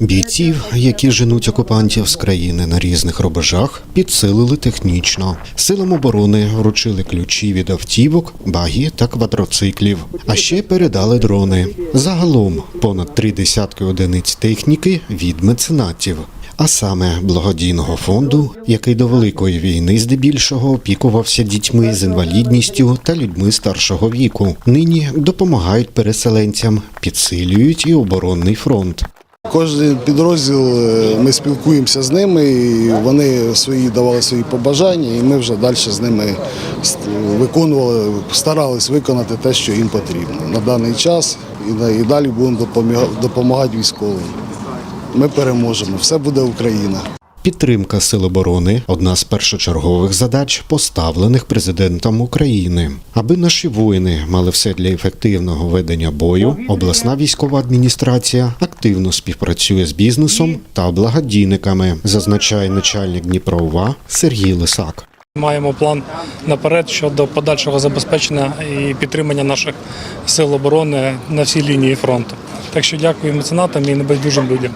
Бійців, які женуть окупантів з країни на різних рубежах, підсилили технічно. Силам оборони вручили ключі від автівок, багі та квадроциклів. А ще передали дрони. Загалом понад три десятки одиниць техніки від меценатів. А саме благодійного фонду, який до великої війни здебільшого опікувався дітьми з інвалідністю та людьми старшого віку. Нині допомагають переселенцям, підсилюють і оборонний фронт. Кожен підрозділ е, ми спілкуємося з ними, і вони свої давали свої побажання, і ми вже далі з ними виконували, старались виконати те, що їм потрібно на даний час, і далі будемо допомагати військовим. Ми переможемо. Все буде Україна. Підтримка сил оборони одна з першочергових задач, поставлених президентом України. Аби наші воїни мали все для ефективного ведення бою. Обласна військова адміністрація активно співпрацює з бізнесом та благодійниками, зазначає начальник Дніпрова Сергій Лисак. Маємо план наперед щодо подальшого забезпечення і підтримання наших сил оборони на всій лінії фронту. Так що дякую меценатам і небайдужим людям.